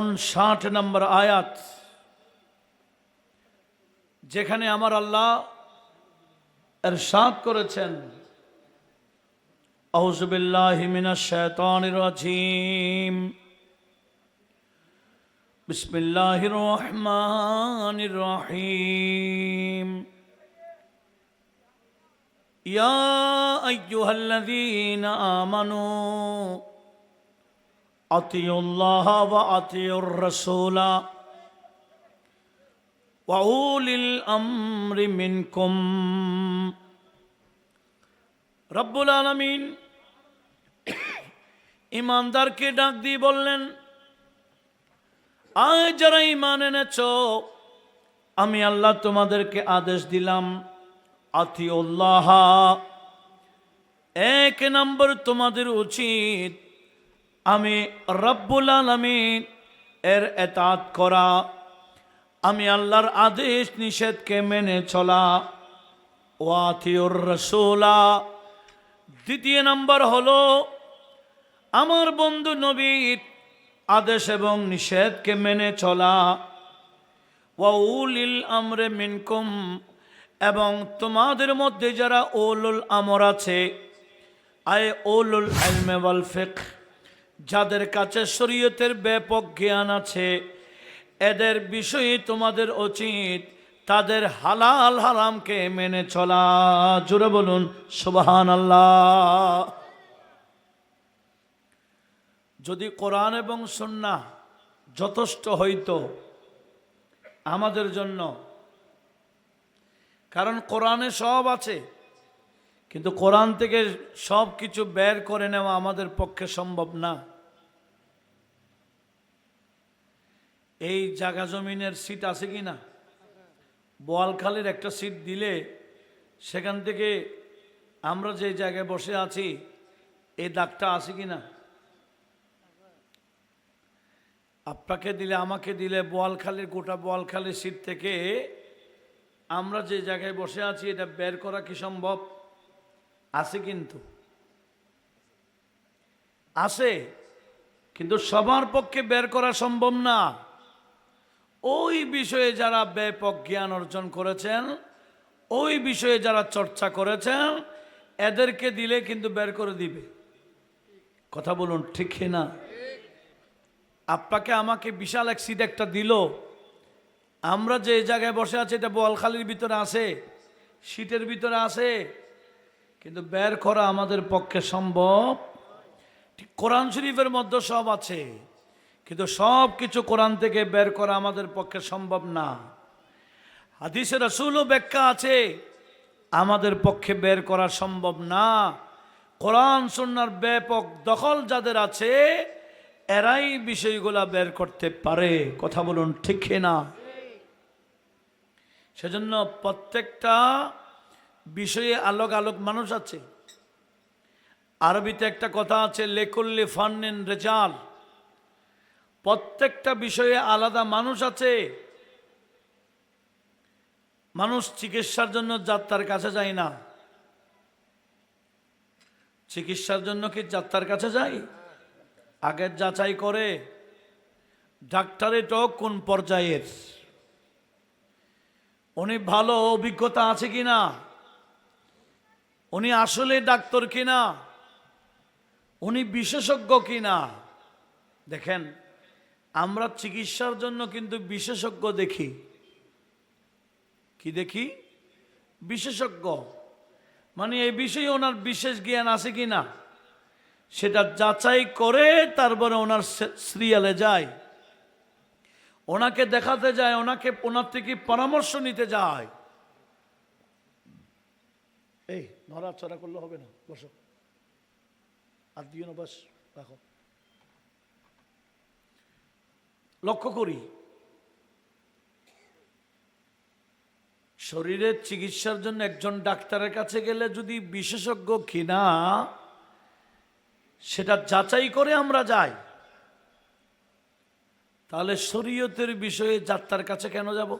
উনষাট নম্বর আয়াত। যেখানে আমার আল্লাহ এর সাত করেছেন আউজবিল্লাহিমিনাজিম বিসমিল্লাহ রহমান রহিম। ইয়া আইয়ুহাল্লাযীনা আমানু أطيعوا الله وأطيعوا الرسول وأولي الأمر منكم رب العالمين ইমানদারকে ডাক দিয়ে বললেন আয় যারা ইমান এনেছ আমি আল্লাহ তোমাদেরকে আদেশ দিলাম আতিউল্লাহ এক নম্বর তোমাদের উচিত আমি রব্বুল আলমিন এর এতাত করা, আমি আল্লাহর আদেশ নিষেধকে মেনে চলা। ওয়াথিউর রসুলা। দ্বিতীয় নম্বর হলো, আমার বন্ধু নবীর আদেশ এবং নিষেধকে মেনে চলা। ওয়াউলিল আমরে মিনকুম, এবং তোমাদের মধ্যে যারা ওলুল আমর আছে, আয় ওলুল আলমে ওয়াল ফিকহ। যাদের কাছে শরীয়তের ব্যাপক জ্ঞান আছে, এদের বিষয়ে তোমাদের উচিত তাদের হালাল হারামকে মেনে চলা। জুড়ে বলুন সুবাহান আল্লাহ যদি কোরআন এবং সন্না যথেষ্ট হইতো আমাদের জন্য, কারণ কোরআনে সব আছে কিন্তু কোরআন থেকে সব কিছু বের করে নেওয়া আমাদের পক্ষে সম্ভব না। এই জায়গা জমিনের সিট আছে কি না? বোয়ালখালের একটা সিট দিলে সেখান থেকে আমরা যে জায়গায় বসে আছি এই দাগটা আছে কি না? আপনাকে দিলে, আমাকে দিলে বোয়ালখালের, গোটা বোয়ালখালের সিট থেকে আমরা যে জায়গায় বসে আছি, এটা বের করা কি সম্ভব? আছে কিন্তু। আছে, কিন্তু সবার পক্ষে বের করা সম্ভব না। ওই বিষয়ে যারা ব্যাপক জ্ঞান অর্জন করেছেন, ওই বিষয়ে যারা চর্চা করেছেন, এদেরকে দিলে কিন্তু বের করে দিবে। কথা বলুন, ঠিক না? আপনাকে আমাকে বিশাল এক সিট একটা দিল। আমরা যে জায়গায় বসে আছি, এটা বোয়ালখালির ভিতরে আছে, সিটের ভিতরে আছে কিন্তু বের করা আমাদের পক্ষে সম্ভব। কোরআন শরীফের মধ্যে সব আছে, কিন্তু সব কিছু কোরআন থেকে বের করা আমাদের পক্ষে সম্ভব না। হাদিসের রসুলও ব্যাখ্যা আছে, আমাদের পক্ষে বের করা সম্ভব না। কোরআন সন্ন্যার ব্যাপক দখল যাদের আছে, এরাই বিষয়গুলা বের করতে পারে। কথা বলুন ঠিক না সেজন্য প্রত্যেকটা বিষয়ে আলোক আলোক মানুষ আছে। আরবিতে একটা কথা আছে, লেকুল্লি ফান্নেন রেজাল। প্রত্যেকটা বিষয়ে আলাদা মানুষ আছে। মানুষ চিকিৎসার জন্য যাত্রার কাছে যায় না। চিকিৎসার জন্য কি যাত্রার কাছে যায়? আগের যাচাই করে ডাক্তারেটাও কোন পর্যায়ের। উনি ভালো অভিজ্ঞতা আছে কিনা? উনি আসলে ডাক্তার কিনা? উনি বিশেষজ্ঞ কিনা? দেখেন, আমরা চিকিৎসার জন্য কিন্তু বিশেষজ্ঞ দেখি। কি দেখি? বিশেষজ্ঞ। মানে এই বিষয়ে ওনার বিশেষ জ্ঞান আছে কি না সেটা যাচাই করে তারপরে ওনার সিরিয়ালে যায়। ওনাকে দেখাতে যায়, ওনাকে ওনার থেকে পরামর্শ নিতে যায়। এই নড়াচড়া করলে হবে না, বসো। আর দিও না, বাস, রাখো। লক্ষ্য করি, শরীরের চিকিৎসার জন্য একজন ডাক্তারের কাছে গেলে যদি বিশেষজ্ঞ কিনা, সেটা যাচাই করে আমরা যাই। তাহলে শরীয়তের বিষয়ে যাত্রার কাছে কেন যাব?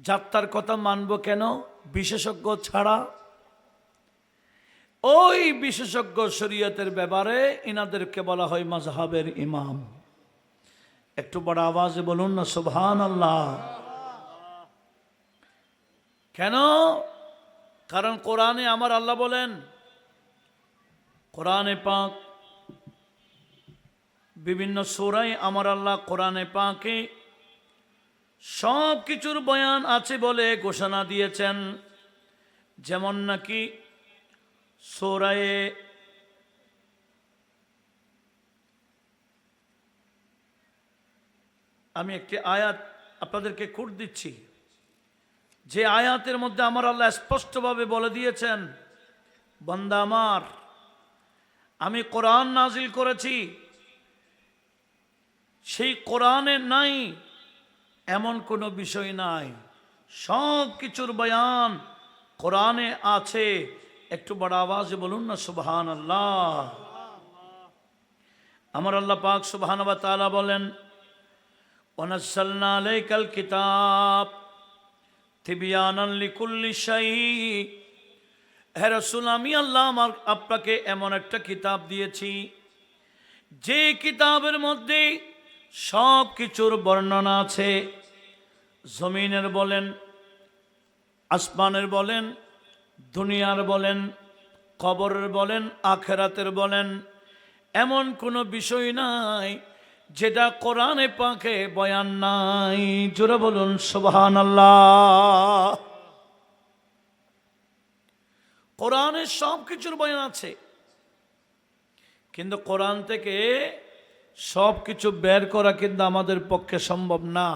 যাত্রার কথা মানব কেন? বিশেষজ্ঞ ছাড়া ওই বিশেষজ্ঞ শরীয়তের ব্যাপারে ইনাদেরকে বলা হয় মাজহাবের ইমাম। একটু বড় আওয়াজে বলুন না সুবহান আল্লাহ কেন? কারণ কোরআনে আমার আল্লাহ বলেন, কোরআনে পাক, বিভিন্ন সোরাই আমার আল্লাহ কোরআনে পাকে সব কিছুর বয়ান আছে বলে ঘোষণা দিয়েছেন। যেমন নাকি সোরায়ে আমি একটি আয়াত আপনাদেরকে কুট দিচ্ছি। যে আয়াতের মধ্যে আমার আল্লাহ স্পষ্টভাবে বলে দিয়েছেন, বন্দা আমার, আমি কোরআন নাজিল করেছি, সেই কোরআনে নাই এমন কোনো বিষয় নাই। সব কিছুর বয়ান কোরআনে আছে। একটু বড় আওয়াজে বলুন না সুবহান আল্লাহ আমার আল্লাহ পাক সুবহান বা তাআলা বলেন ওনাসাল্লা আলাইকাল কিতাব তিবিয়ানান লিকুল্লি শাইই। হ্যাঁ রসুল, আমি আল্লাহ আমার আপনাকে এমন একটা কিতাব দিয়েছি, যে কিতাবের মধ্যে সব কিছুর বর্ণনা আছে। জমিনের বলেন, আসমানের বলেন দুনিয়ার বলেন, কবরের বলেন, আখেরাতের বলেন, এমন কোনো বিষয় নাই যেটা কোরআনে পাকে বয়ান নাই। জোরে বলুন সুবহান আল্লাহ কোরআনে সব কিছুর বয়ান আছে, কিন্তু কোরআন থেকে সব কিছু বের করা কিন্তু আমাদের পক্ষে সম্ভব না।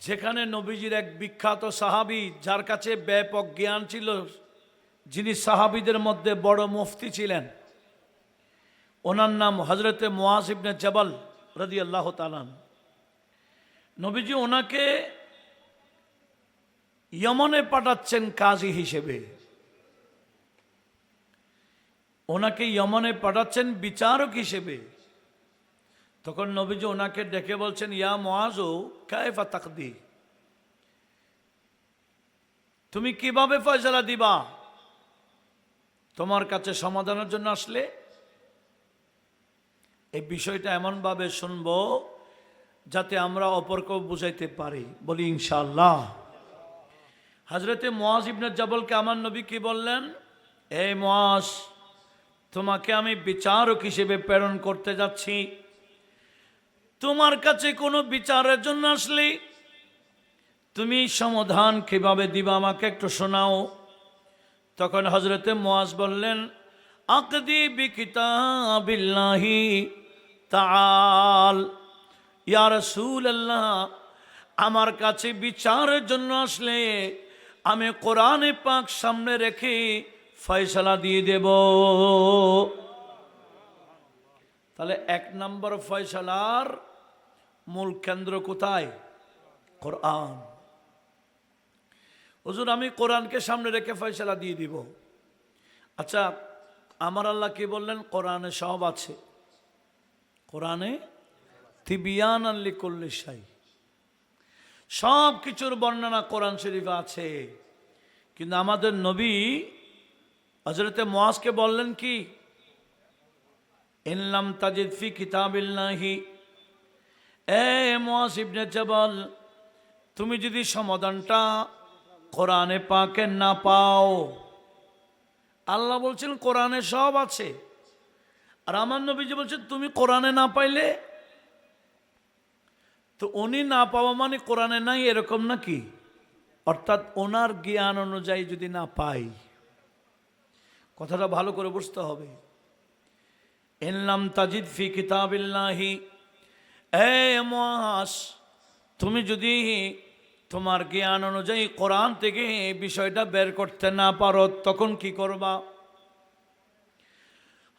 যেখানে নবীজির এক বিখ্যাত সাহাবি, যার কাছে ব্যাপক জ্ঞান ছিল, যিনি সাহাবিদের মধ্যে বড় মুফতি ছিলেন। ওনার নাম হজরতে মোয়াজ ইবনে জবাল রদি আল্লাহ তালান নবীজি ওনাকে ইয়মনে পাঠাচ্ছেন কাজী হিসেবে। ওনাকে ইয়মনে পাঠাচ্ছেন বিচারক হিসেবে। তখন নবীজি ওনাকে ডেকে বলছেন, ইয়া মোয়াজো কায়ফা তাকদি? তুমি কীভাবে ফয়সালা দিবা? তোমার কাছে সমাধানের জন্য আসলে? এই বিষয়টা এমনভাবে শুনব যাতে আমরা অপরকেও বুঝাইতে পারি। বলি ইনশাল্লাহ হজরতে মহাজ ইবনে জবলকে আমার নবী কি বললেন? এই মোয়াজ তোমাকে আমি বিচারক হিসেবে প্রেরণ করতে যাচ্ছি। তোমার কাছে কোনো বিচারের জন্য আসলে? তুমি সমাধান কীভাবে দিবা আমাকে একটু শোনাও। তখন হজরতে মোয়াজ বললেন, আকদি বিকিতাবিল্লাহি তাল ইয়া রাসূলুল্লাহ, আমার কাছে বিচারের জন্য আসলে আমি কোরআনে পাক সামনে রেখে ফয়সালা দিয়ে দেব। তাহলে এক নম্বর ফয়সালার মূল কেন্দ্র কোথায়? কোরআন। হুজুর, আমি কোরআনকে সামনে রেখে ফয়সালা দিয়ে দিব। আচ্ছা আমার আল্লাহ কি বললেন? কোরআনে সব আছে। কোরআনে তিবিয়ান আল্লি করলে সাই সব কিছুর বর্ণনা কোরআন শরীফে আছে। কিন্তু আমাদের নবী হজরতে মোয়াজকে বললেন কি? ইনলাম তাজিদ ফি কিতাবিল্লাহি এ মোয়াজ ইবনে জবল, তুমি যদি সমাধানটা কোরআনে পাকে না পাও। আল্লাহ বলছেন, কোরআনে সব আছে। আর আমার নবীজি বলছেন, তুমি কোরআনে না পাইলে? তো উনি না পাওয়া মানে কোরআনে নাই এরকম নাকি? অর্থাৎ ওনার জ্ঞান অনুযায়ী যদি না পাই, কথাটা ভালো করে বুঝতে হবে। এনলাম তাজিদ ফি কিতাবিল্লাহি মাস তুমি যদি তোমার জ্ঞান অনুযায়ী কোরআন থেকে বিষয়টা বের করতে না পারো, তখন কি করবা?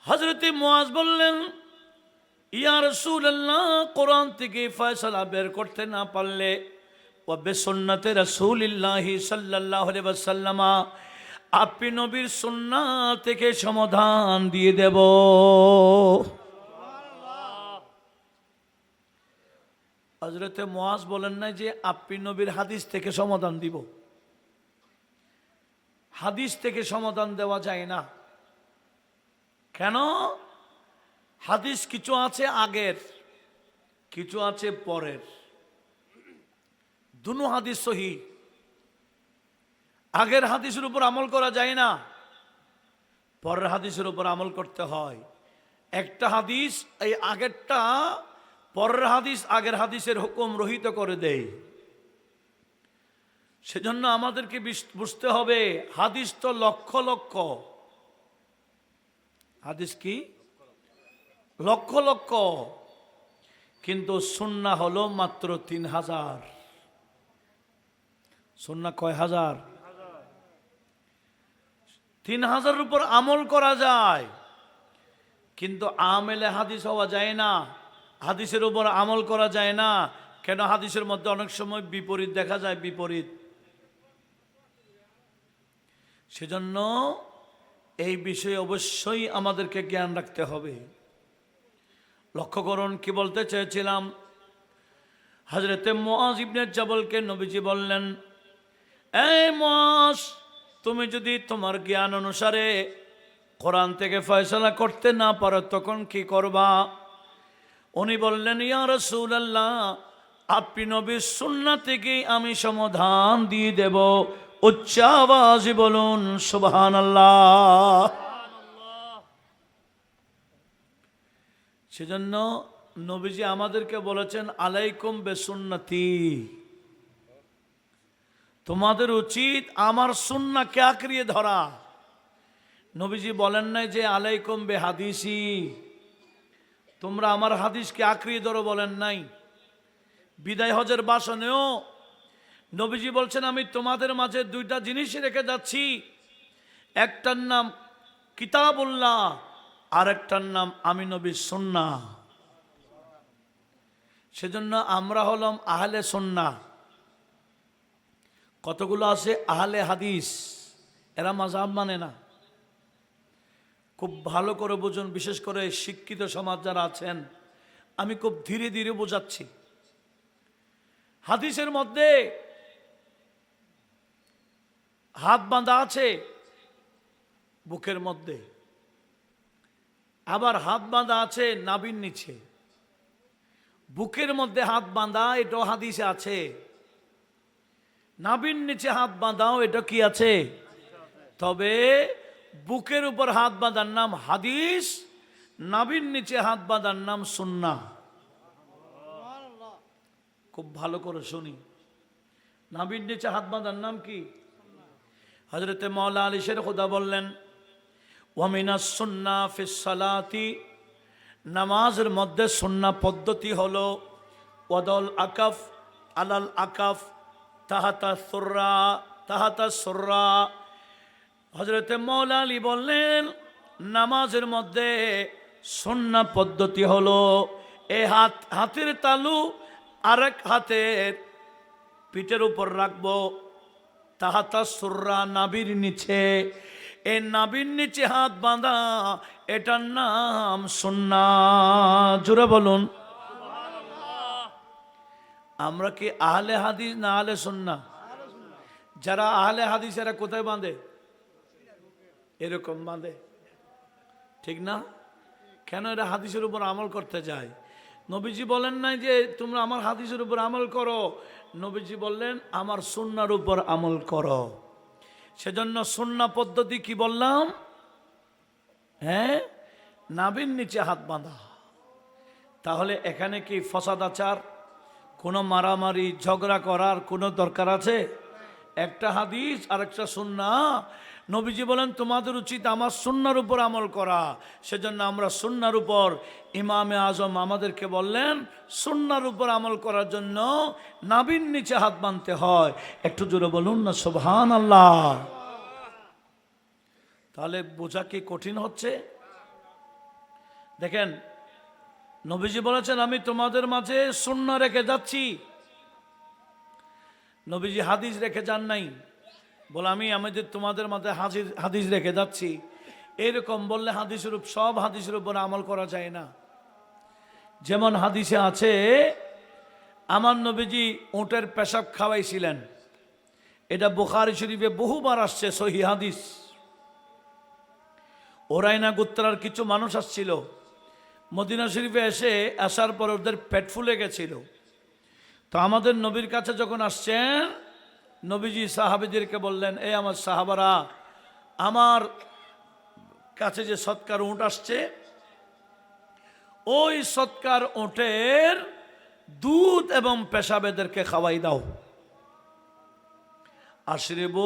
হজরতে মোয়াজ বললেন, ইয়া রসুল্লাহ কোরআন থেকে ফয়সলা বের করতে না পারলে ও বেসন্নতে রসুলিল্লাহি সাল্লামা আপনি নবীর সুন্না থেকে সমাধান দিয়ে দেব। হজরতে মোয়াজ বলেন না যে আপনি নবীর হাদিস থেকে সমাধান দিব। হাদিস থেকে সমাধান দেওয়া যায় না। কেন? হাদিস কিছু আছে আগের, কিছু আছে পরের। দুনো হাদিস সহি। আগের হাদিসের উপর আমল করা যায় না, পরের হাদিসের উপর আমল করতে হয়। একটা হাদিস, এই আগেরটা পরের হাদিস আগের হাদিসের হুকুম রহিত করে দেয় সেজন্য আমাদেরকে বুঝতে হবে, হাদিস তো লক্ষ লক্ষ। হাদিস কি? লক্ষ লক্ষ। কিন্তু সুন্না হলো মাত্র তিন হাজার। সুন্না কয় হাজার? তিন হাজারের উপর আমল করা যায়, কিন্তু আমেলে হাদিস হওয়া যায় না। হাদিসের উপর আমল করা যায় না। কেন হাদিসের মধ্যে অনেক সময় বিপরীত দেখা যায়, বিপরীত। সেজন্য এই বিষয়ে অবশ্যই আমাদেরকে জ্ঞান রাখতে হবে। লক্ষ্য করুন, কি বলতে চেয়েছিলাম? হজরতে মোয়াজ ইবনে জবলকে নবীজি বললেন এই মোয়াজ তুমি যদি তোমার জ্ঞান অনুসারে কোরআন থেকে ফয়সলা করতে না পারো, তখন কি করবা? উনি বললেন, ইয়া রাসূলুল্লাহ, আপনি নবীর সুন্নাহ থেকে আমি সমাধান দিয়ে দেব। উচ্চ আওয়াজে বলুন, সুবহানাল্লাহ। সেজন্য নবীজি আমাদেরকে বলেছেন, আলাইকুম বেসুন্নতি। তোমাদের উচিত আমার সুন্নাকে আঁকড়িয়ে ধরা। নবীজি বলেন নাই যে, আলাইকুম বে হাদিসি তোমরা আমার হাদিসকে আঁকড়িয়ে ধরো বলেন নাই। বিদায় হজের বাসনেও নবীজি বলছেন, আমি তোমাদের মাঝে দুইটা জিনিস রেখে যাচ্ছি। একটার নাম কিতাবুল্লাহ, আর একটার নাম আমি নবী সন্না সেজন্য আমরা হলাম আহলে সন্না কতগুলো আছে আহলে হাদিস? এরা মাজাব মানে না। খুব ভালো করে বুঝুন, বিশেষ করে শিক্ষিত সমাজ যারা আছেন, আমি খুব ধীরে ধীরে বোঝাচ্ছি। হাদিসের মধ্যে হাত বাঁধা আছে বুকের মধ্যে, আবার হাত বাঁধা আছে নাবির নিচে। বুকের মধ্যে হাত বাঁধা, এটাও হাদিসে আছে। নাবির নিচে হাত বাঁধাও, এটা কি আছে? তবে বুকের উপর হাত বাঁধার নাম হাদিস নাবির নিচে হাত বাঁধার নাম সুন্না খুব ভালো করে শুনি। নাবির নিচে হাত বাঁধার নাম কি? হজরতে মৌলা আলী শের খুদা বললেন ওয়ামিনা সুন্না ফিসালাতি নামাজের মধ্যে সুন্না পদ্ধতি হলো ওদল আকাফ আলাল আকাফ, তাহাতা সুররা তাহাতা সুররা হজরতে মৌলা আলী বললেন, নামাজের মধ্যে সুন্না পদ্ধতি হলো, এ হাত, হাতের তালু আরেক হাতের পিঠের উপর রাখব। তাহাতা সুররা নাবির নিচে, এ নাবির নিচে হাত বাঁধা, এটার নাম সুন্না জুড়ে বলুন। আমরা কি আহলে হাদিস না আহলে সুন্না যারা আহলে হাদিস এরা কোথায় বাঁধে? এরকম বাঁধে। ঠিক না? কেন এরা হাদিসের উপর আমল করতে যায়? নবীজি বলেন নাই যে, তোমরা আমার হাদিসের উপর আমল করো। নবীজি বললেন, আমার সুন্নার উপর আমল করো। সেজন্য সুন্না পদ্ধতি কি বললাম? হ্যাঁ? নাবির নিচে হাত বাঁধা। তাহলে এখানে কি ফসাদাচার কোনো মারামারি, ঝগড়া করার কোনো দরকার আছে? একটা হাদিস আর একটা সুন্না। নবীজি বলেন, তোমাদের উচিত আমার সুন্নার উপর আমল করা। সেজন্য আমরা সুন্নার উপর ইমামে আজম আমাদেরকে বললেন, সুন্নার উপর আমল করার জন্য নাবির নিচে হাত বাঁধতে হয়। একটু জোরে বলুন না সোভান আল্লাহ তাহলে বোঝা কি কঠিন হচ্ছে? দেখেন, নবীজি বলেছেন, আমি তোমাদের মাঝে শূন্য রেখে যাচ্ছি। নবীজি হাদিস রেখে যান নাই। বলে, আমি আমাদের তোমাদের মাঝে হাজির, হাদিস রেখে যাচ্ছি, এরকম বললে হাদিসের উপ- সব হাদিসের উপর আমল করা যায় না। যেমন হাদিসে আছে, আমার নবীজি উটের পেশাব খাওয়াইছিলেন। এটা বুখারি শরীফে বহুবার আসছে, সহি হাদিস। ওরাইনা গুত্রার কিছু মানুষ আসছিল। মদিনা শরীফে এসে আসার পর ওদের পেট ফুলে গেছিল। তো আমাদের নবীর কাছে যখন আসছেন নবীজি সাহাবিদেরকে বললেন এই আমার সাহাবারা, আমার কাছে যে সৎকার উঁট আসছে, ওই সৎকার ওটের দুধ এবং পেশাবেদেরকে খাওয়াই দাও। আশরিব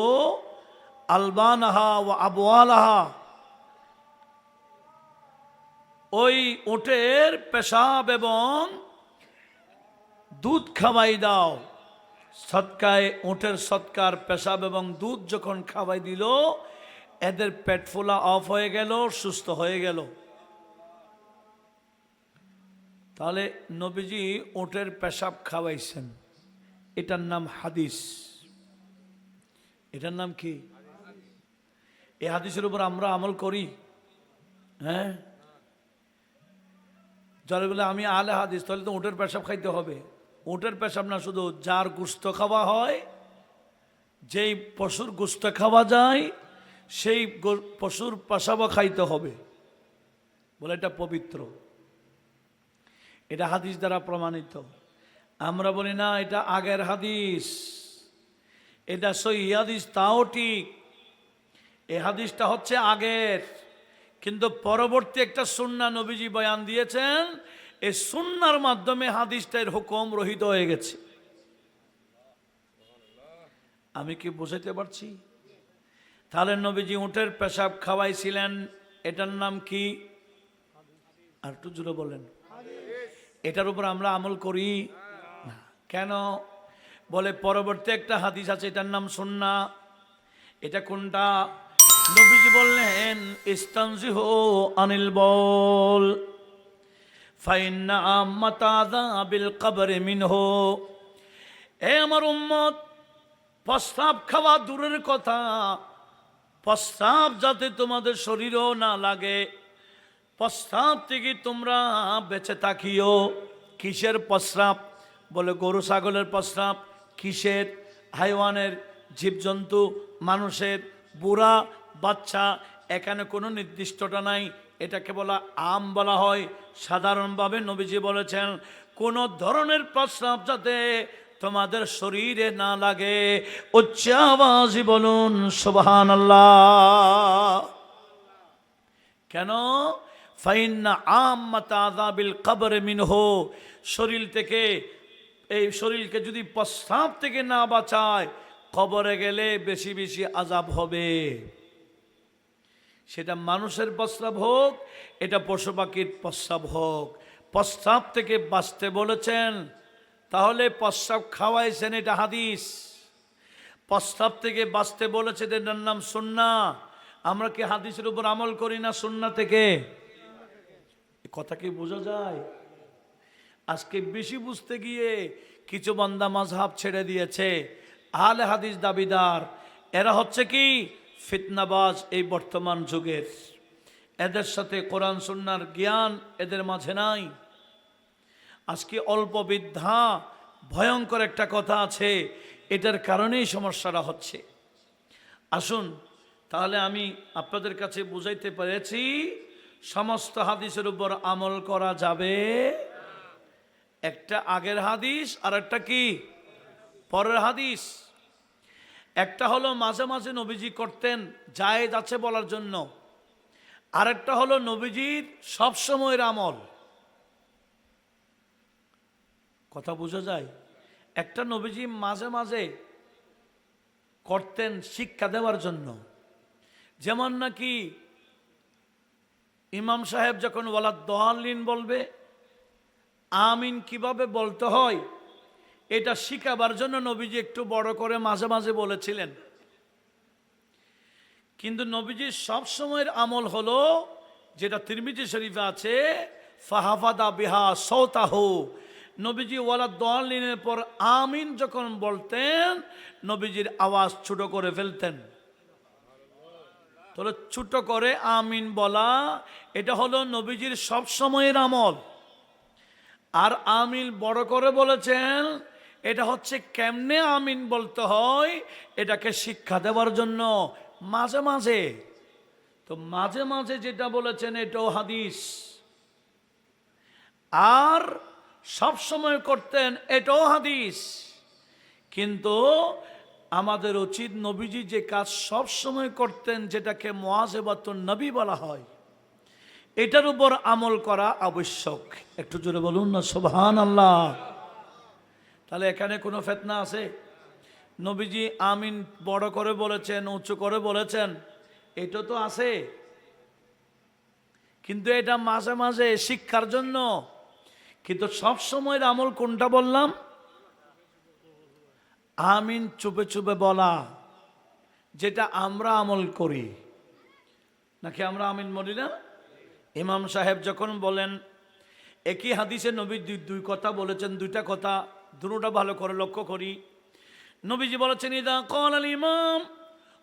আলবানাহা ও আবওয়ালাহা, ওই ওটের পেশাব এবং দুধ খাওয়াই দাও। সৎকায় ওটের সৎকার, পেশাব এবং দুধ যখন খাওয়াই দিল, এদের পেট ফোলা অফ হয়ে গেল, সুস্থ হয়ে গেল। তাহলে নবীজি ওটের পেশাব খাওয়াইছেন। এটার নাম হাদিস। এটার নাম কি? এই হাদিসের উপর আমরা আমল করি। হ্যাঁ? যারা বলে আমি আলে হাদিস, তাহলে তো উটের পেশাব খাইতে হবে। উটের পেশাব না, শুধু যার গুস্ত খাওয়া হয়, যেই পশুর গুস্ত খাওয়া যায়, সেই পশুর পেশাবও খাইতে হবে। বলে এটা পবিত্র। এটা হাদিস দ্বারা প্রমাণিত। আমরা বলি, না, এটা আগের হাদিস। এটা সই হাদিস, তাও ঠিক। এই হাদিসটা হচ্ছে আগের। কিন্তু পরবর্তী একটা সুন্না নবীজি বয়ান দিয়েছেন এই সুন্নার মাধ্যমে হাদিসটার হুকুম রহিত হয়ে গেছে। আমি কি বুঝাইতে পারছি? তাহলে নবীজি উটের পেশাব খাওয়াইছিলেন, এটার নাম কি? আর একটু জুড়ে বলেন। এটার উপর আমরা আমল করি? কেন? বলে পরবর্তী একটা হাদিস আছে, এটার নাম সুন্না। এটা কোনটা? নবীজি বললেন, ইস্তানজিহ আনিল বল। ফাইন্না আম্মাতাদা বিল কবরে মিনহু। এ আমার উম্মত, প্রস্তাব খাওয়া দূরের কথা। প্রস্তাব যাতে তোমাদের শরীরও না লাগে। প্রস্তাব থেকে তোমরা বেঁচে থাকিও। কিসের প্রস্রাব বলে গরু ছাগলের প্রস্রাব কিসের? হাইওয়ানের জীবজন্তু, মানুষের, বুড়া, বাচ্চা, এখানে কোনো নির্দিষ্টটা নাই। এটাকে বলা আম বলা হয়। সাধারণভাবে নবীজি বলেছেন, কোনো ধরনের প্রস্রাব যাতে তোমাদের শরীরে না লাগে, উচ্চ আওয়াজই বলুন সুবহান কেন? আম্মাতা আযাবিল কবরে শরীর থেকে, এই শরীরকে যদি প্রস্তাব থেকে না বাঁচায়, কবরে গেলে বেশি বেশি আজাব হবে। সেটা মানুষের প্রস্রাব হোক, এটা পশু পাখির প্রস্রাব হোক। প্রস্রাব থেকে বাঁচতে বলেছেন, তাহলে প্রস্রাব খাওয়াইছেন এটা হাদিস। প্রস্তাব থেকে বাঁচতে বলেছে এটার নাম সুন্না। আমরা কি হাদিসের উপর আমল করি না সুন্না থেকে? কথা কি বোঝা যায়? আজকে বেশি বুঝতে গিয়ে কিছু বান্দা মাঝহাব ছেড়ে দিয়েছে। আহলে হাদিস দাবিদার। এরা হচ্ছে কি? ফিতনাবাজ এই বর্তমান যুগের। এদের সাথে কোরআন, সুন্নার জ্ঞান এদের মাঝে নাই। আজকে অল্প বিদ্যা, ভয়ঙ্কর একটা কথা আছে, এটার কারণেই সমস্যাটা হচ্ছে। আসুন, তাহলে আমি আপনাদের কাছে বুঝাইতে পেরেছি, সমস্ত হাদিসের উপর আমল করা যাবে। একটা আগের হাদিস আর একটা কি? পরের হাদিস। একটা হলো মাঝে মাঝে নবীজি করতেন, জায়েজ আছে বলার জন্য। আরেকটা হলো নবীজির সবসময়ের আমল। কথা বোঝা যায়? একটা নবীজি মাঝে মাঝে করতেন শিক্ষা দেওয়ার জন্য। যেমন নাকি ইমাম সাহেব যখন ওয়ালা দহালিন বলবে, আমিন কীভাবে বলতে হয়? এটা শিখাবার জন্য নবীজি একটু বড় করে মাঝে মাঝে বলেছিলেন। কিন্তু নবীজির সব সময়ের আমল হলো, যেটা তিরমিজি শরীফে আছে, ফাহাফাদা বিহা সৌতাহ নবীজি ওয়ালা দলিনের পর আমিন যখন বলতেন, নবীজির আওয়াজ ছোট করে ফেলতেন। তাহলে ছোট করে আমিন বলা, এটা হলো নবীজির সব সময়ের আমল। আর আমিন বড় করে বলেছেন এটা হচ্ছে কেমনে আমিন বলতে হয়? এটাকে শিক্ষা দেওয়ার জন্য মাঝে মাঝে। তো মাঝে মাঝে যেটা বলেছেন, এটাও হাদিস। আর সব সময় করতেন, এটাও হাদিস। কিন্তু আমাদের উচিত নবীজি যে কাজ সব সময় করতেন, যেটাকে মোয়াজেবাতুন নবী বলা হয়, এটার উপর আমল করা আবশ্যক। একটু জোরে বলুন না সোভান আল্লাহ তাহলে এখানে কোনো ফেতনা আছে? নবীজি আমিন বড় করে বলেছেন, উঁচু করে বলেছেন, এটা তো আছে। কিন্তু এটা মাঝে মাঝে শিক্ষার জন্য। কিন্তু সব সময়ের আমল কোনটা বললাম? আমিন চুপে চুপে বলা, যেটা আমরা আমল করি। নাকি আমরা আমিন বলি না? ইমাম সাহেব যখন বলেন, একই হাদিসে নবী দুই কথা বলেছেন, দুইটা কথা দুটোটা ভালো করে লক্ষ্য করি। নবীজি বলেছেন, ইদা কল আল ইমাম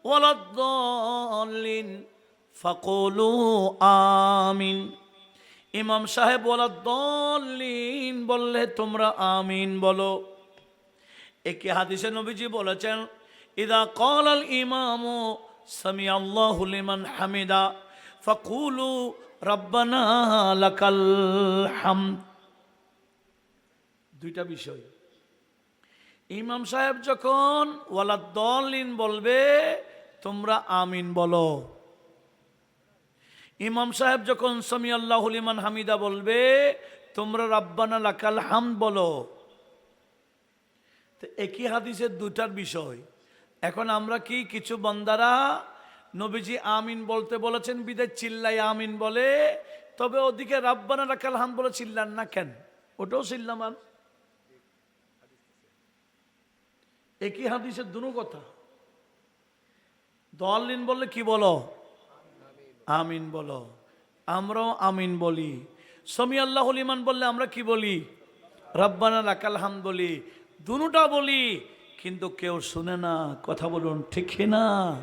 ওয়ালাদ্দাল্লিন ফাকুলু আমিন। ইমাম সাহেব ওয়ালাদ্দাল্লিন বললে তোমরা আমিন বলো। একই হাদিসে নবীজি বলেছেন, ইদা কল আল ইমামু সামি আল্লাহ লিমান হামিদা, ফাকুলু রব্বানা লাকাল হামদ। দুইটা বিষয়। ইমাম সাহেব যখন ওয়ালা দলিন বলবে, তোমরা আমিন বলো। ইমাম সাহেব যখন সামি আল্লাহ লিমান হামিদা বলবে, তোমরা রাব্বানা লাকাল হাম বলো। তো একই হাদিসের দুটার বিষয়। এখন আমরা কি কিছু বন্দারা নবীজি আমিন বলতে বলেছেন বিদে চিল্লাই আমিন বলে, তবে ওদিকে রাব্বানা রাখাল হাম বলে চিল্লান না কেন? ওটাও চিল্লামান। একই হাদিসের দুনো কথা। দলিন বললে কি বলো? আমিন বলো। আমরাও আমিন বলি। সমি আল্লাহ ইমান বললে আমরা কি বলি? রব্বানা লাকাল হাম বলি। দুটা বলি, কিন্তু কেউ শুনে না, কথা বলুন, ঠিক না?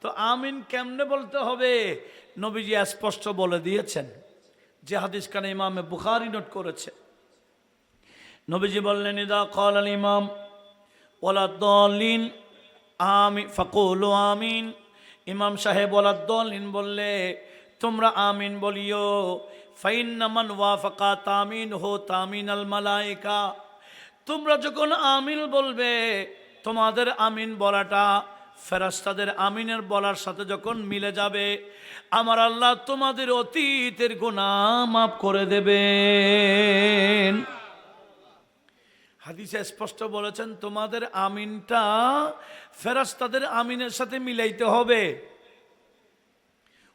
তো আমিন কেমনে বলতে হবে? নবীজি স্পষ্ট বলে দিয়েছেন। যে হাদিস কানে ইমামে বুখারি নোট করেছে। নবীজি বললেন, ইদা কল আল ইমাম। ওলা দলিন আমি ফকুল আমিন। ইমাম সাহেব ওলা দলিন বললে, তোমরা আমিন বলিও, ফাইন্নামান ওয়াফাকা তামিন হো তামিন আল মালাইকা। তোমরা যখন আমিন বলবে, তোমাদের আমিন বলাটা ফেরাস্তাদের আমিনের বলার সাথে যখন মিলে যাবে, আমার আল্লাহ তোমাদের অতীতের গুণা মাফ করে দেবেন। হাদিসে স্পষ্ট বলেছেন, তোমাদের আমিনটা ফেরাস্তাদের আমিনের সাথে মিলাইতে হবে।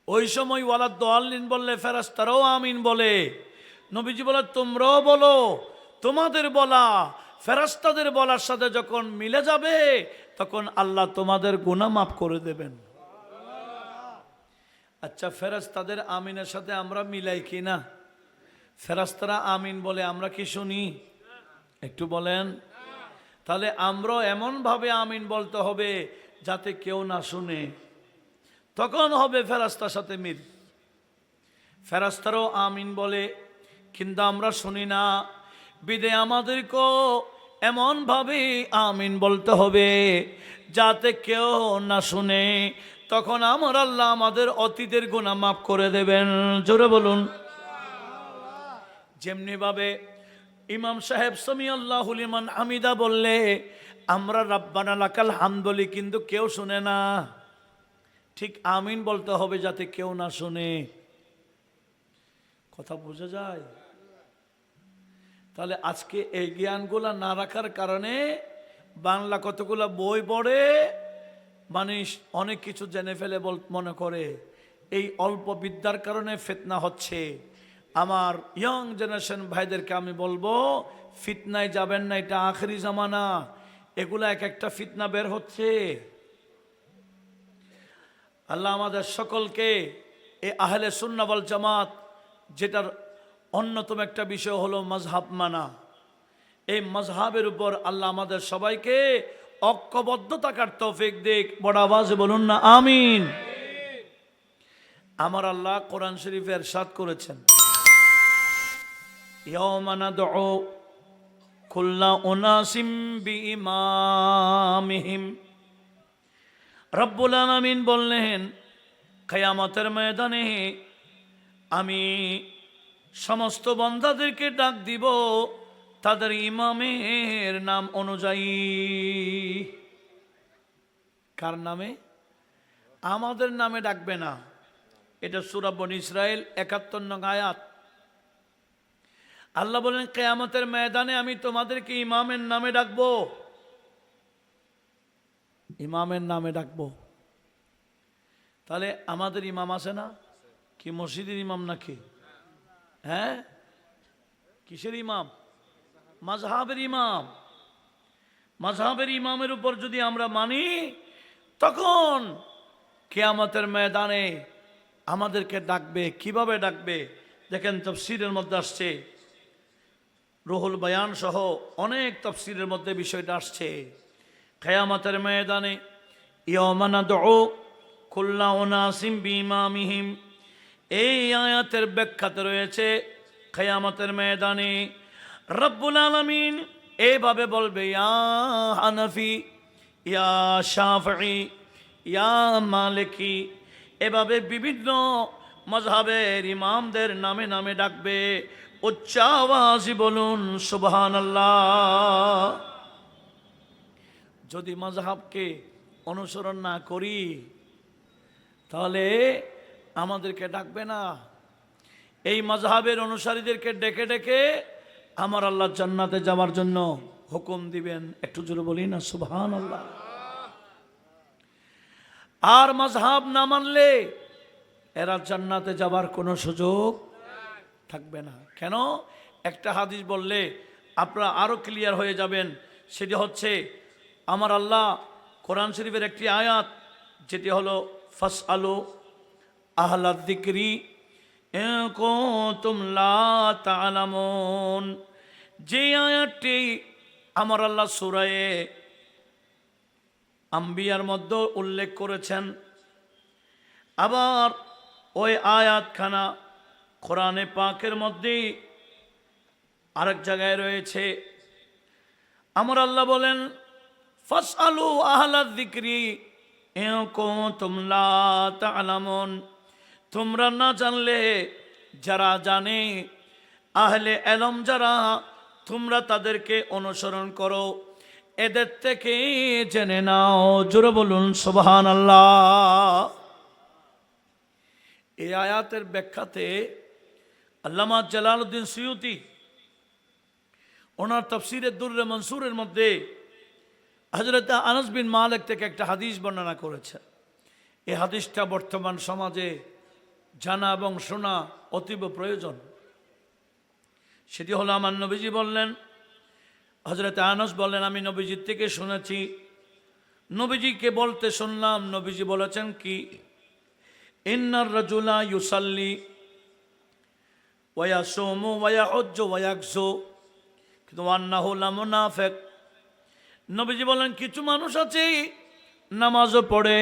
ওই সময় ওয়ালা দোয়াল্লিন বললে ফেরাস্তারাও আমিন বলে। নবীজি বলে, তোমরাও বলো, তোমাদের বলা ফেরাস্তাদের বলার সাথে যখন মিলে যাবে, তখন আল্লাহ তোমাদের গুণা মাফ করে দেবেন। আচ্ছা ফেরাস্তাদের আমিনের সাথে আমরা মিলাই কি না ফেরাস্তারা আমিন বলে আমরা কি শুনি? একটু বলেন। তাহলে আমরাও এমনভাবে আমিন বলতে হবে যাতে কেউ না শুনে। তখন হবে ফেরাস্তার সাথে মিল। ফেরাস্তারও আমিন বলে, কিন্তু আমরা শুনি না। বিদে আমাদেরকেও এমনভাবে আমিন বলতে হবে যাতে কেউ না শুনে। তখন আমার আল্লাহ আমাদের অতীতের গুণা মাফ করে দেবেন। জোরে বলুন। যেমনিভাবে ইমাম সাহেব সমি আল্লাহুল ইমান হামিদা বললে, আমরা রাব্বানা লাকাল হাম বলি, কিন্তু কেউ শুনে না। ঠিক আমিন বলতে হবে যাতে কেউ না শুনে। কথা বোঝা যায়? তাহলে আজকে এই জ্ঞানগুলা না রাখার কারণে বাংলা কতগুলা বই পড়ে, মানুষ অনেক কিছু জেনে ফেলে বল মনে করে। এই অল্প বিদ্যার কারণে ফেতনা হচ্ছে। আমার ইয়ং জেনারেশন ভাইদেরকে আমি বলব, ফিতনায় যাবেন না, এটা আখরি জামানা। এগুলা এক একটা ফিতনা বের হচ্ছে। আল্লাহ আমাদের সকলকে এ আহলে সুন্নাবল জামাত, যেটার অন্যতম একটা বিষয় হলো মজহাব মানা। এই মজহাবের উপর আল্লাহ আমাদের সবাইকে ঐক্যবদ্ধ থাকার তৌফিক দিক। বড় আওয়াজে বলুন না, আমিন। আমার আল্লাহ কোরআন শরীফে এরশাদ করেছেন। বিইমামিহিম। রব্বুল বললেন, কিয়ামতের ময়দানে আমি সমস্ত বন্ধাদেরকে ডাক দিব, তাদের ইমামের নাম অনুযায়ী। কার নামে? আমাদের নামে ডাকবে না। এটা সুরাবন ইসরায়েল একাত্তর নং আয়াত। আল্লাহ বলেন, কেয়ামতের ময়দানে আমি তোমাদেরকে ইমামের নামে ডাকবো। ইমামের নামে ডাকবো। তাহলে আমাদের ইমাম আছে না? কি মসজিদের ইমাম নাকি? হ্যাঁ? কিসের ইমাম? মাঝহাবের ইমাম। মাঝহাবের ইমামের উপর যদি আমরা মানি, তখন কেয়ামতের ময়দানে আমাদেরকে ডাকবে। কীভাবে ডাকবে? দেখেন, তফসিরের মধ্যে আসছে রুহুল বয়ান সহ অনেক তফসিলের মধ্যে বিষয়টা আসছে। খেয়ামতের ময়দানে ইয়মানা দো খুল্লা ওনাসিম বিমামিহিম এই আয়াতের ব্যাখ্যাতে রয়েছে, খেয়ামতের ময়দানে রব্বুল আলমিন এইভাবে বলবে, ইয়া হানফি, ইয়া শাফি ইয়া মালিকি। এভাবে বিভিন্ন মজহাবের ইমামদের নামে নামে ডাকবে। উচ্চ আওয়াজই বলুন সুবহান যদি মজহাবকে অনুসরণ না করি, তাহলে আমাদেরকে ডাকবে না। এই মজহাবের অনুসারীদেরকে ডেকে ডেকে আমার আল্লাহ জান্নাতে যাওয়ার জন্য হুকুম দিবেন। একটু জোরে বলি না সুবহান আল্লাহ আর মজহাব না মানলে এরা জান্নাতে যাবার কোনো সুযোগ থাকবে না। কেন? একটা হাদিস বললে আপনারা আরও ক্লিয়ার হয়ে যাবেন। সেটি হচ্ছে, আমার আল্লাহ কোরআন শরীফের একটি আয়াত, যেটি হলো ফাস আলো আহ্লাদ দিকরি যে আয়াতটি আমার আল্লাহ সুরায়ে আম্বিয়ার মধ্যে উল্লেখ করেছেন। আবার ওই আয়াতখানা কোরআনে পাকের মধ্যেই আরেক জায়গায় রয়েছে। আমার আল্লাহ বলেন ফাস আলু আহলাদ দিক্রি তালামন। তোমরা না জানলে যারা জানে, আহলে এলম যারা, তোমরা তাদেরকে অনুসরণ করো। এদের থেকে জেনে নাও, জোরে বলুন সোবাহান আল্লাহ এই আয়াতের ব্যাখ্যাতে আল্লামা জালালউদ্দিন সিউতি ওনার তফসিরের দুর্রে মনসুরের মধ্যে হজরত আনস বিন মালিক থেকে একটা হাদিস বর্ণনা করেছে এই হাদিসটা বর্তমান সমাজে জানা এবং শোনা অতীব প্রয়োজন। সেটি হলো আমার নবীজি বললেন হজরত আনস বললেন, আমি নবীজির থেকে শুনেছি। নবীজিকে বলতে শুনলাম, নবীজি বলেছেন কি ইউসাল্লি সোমু কিন্তু নবীজি বলেন, কিছু মানুষ আছে, নামাজও পড়ে,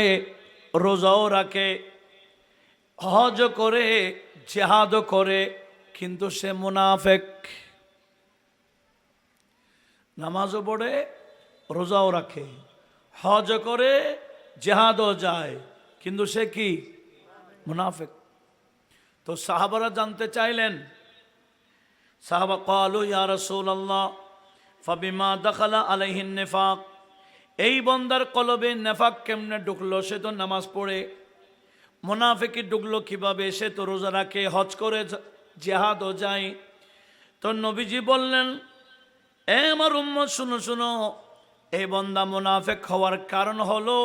রোজাও রাখে, হজ করে, জেহাদও করে, কিন্তু সে মুনাফেক। নামাজও পড়ে, রোজাও রাখে, হজ করে, জেহাদও যায়, কিন্তু সে কি? মুনাফেক। তো সাহাবারা জানতে চাইলেন, সাহাবা কালু ইয়া রসুল আল্লাহ ফাবিমা দখালা আলাইহিন নেফাক, এই বন্দার কলবে নেফাক কেমনে ঢুকলো? সে তো নামাজ পড়ে। মোনাফেকি ঢুকলো কীভাবে? সে তো রোজা রাখে, হজ করে জেহাদও যায়। তো নবীজি বললেন, এ আমার উম্মত, শুনো শুনো, এই বন্দা মুনাফেক হওয়ার কারণ হলো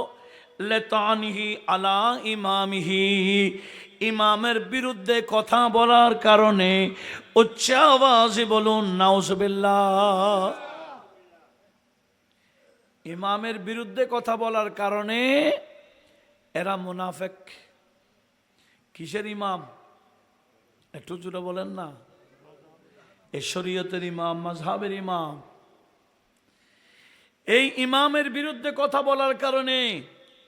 লেতানিহি আলা ইমামিহি। ইমামের বিরুদ্ধে কথা বলার কারণে উচ্চ আওয়াজে বলুন, নাউজবিল্লাহ। ইমামের বিরুদ্ধে কথা বলার কারণে এরা মুনাফেক। কিসের ইমাম? একটু জুড়ে বলেন না। এ শরীয়তের ইমাম মাজহাবের ইমাম। এই ইমামের বিরুদ্ধে কথা বলার কারণে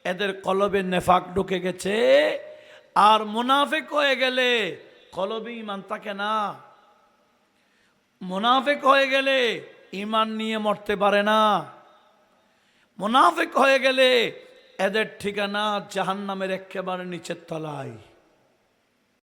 এদের কলবে নেফাক ঢুকে গেছে, আর মুনাফেক হয়ে গেলে কলবে ইমান থাকে না। মুনাফেক হয়ে গেলে ইমান নিয়ে মরতে পারে না। মুনাফেক হয়ে গেলে এদের ঠিকানা জাহান্নামের একেবারে নিচের তলায়।